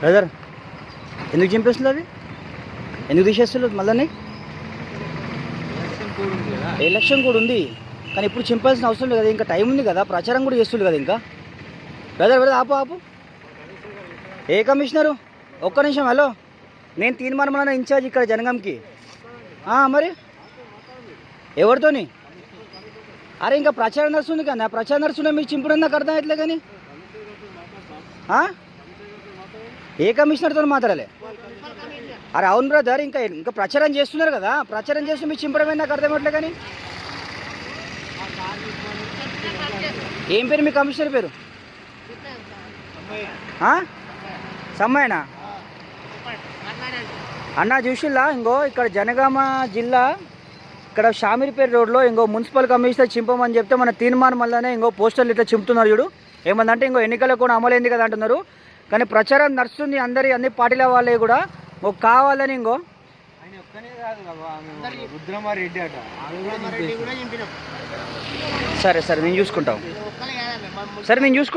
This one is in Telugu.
బ్రదర్ ఎందుకు చంపేస్తుంది అవి? ఎందుకు తీసేస్తున్నారు? మళ్ళీ ఎలక్షన్ కూడా ఉంది. కానీ ఇప్పుడు చింపాల్సిన అవసరం లేదు కదా ఇంకా టైం ఉంది కదా ప్రచారం కూడా చేస్తుంది కదా ఇంకా. బ్రదర్ బ్రదర్ ఆపు ఆపు. ఏ కమిషనరు? ఒక్క నిమిషం హలో. నేను తీర్మానం ఇన్ఛార్జ్ ఇక్కడ జనగంకి. మరి? ఎవరితోని? అరే ఇంకా ప్రచారం నడుస్తుంది కానీ ఆ ప్రచారం నడుస్తున్నా మీరు చింపడం నాకు అర్థం అవుతలే కానీ. ఏ కమిషనర్తో మాట్లాడలే. అరే అవును బ్రదర్ ఇంకా ఇంకా ప్రచారం చేస్తున్నారు కదా ప్రచారం చేస్తూ మీ చింపడమే నాకు అర్థమవట్లే కానీ. ఏం పేరు మీ కమిషనర్ పేరు? ఆ? సమ్మాయనా? అన్న చూసిల్లా? ఇంకో ఇక్కడ జనగామ జిల్లా ఇక్కడ షామీర్పేట రోడ్లో ఇంకో మున్సిపల్ కమిషనర్ చింపమని చెప్తే మన తీర్మానం వల్లనే ఇంకో పోస్టర్లు ఇట్లా చింపుతున్నారు చూడు. ఏమందంటే ఇంకో ఎన్నికలకు కూడా అమలైంది కదా అంటున్నారు. కానీ ప్రచారం నడుస్తుంది అందరి అన్ని పార్టీల వాళ్ళే కూడా. ఒక కావాలని ఇంకో. రుద్రమారెడ్డి అట. సరే సరే నేను చూసుకుంటాం. సరే నేను చూసుకుంటాను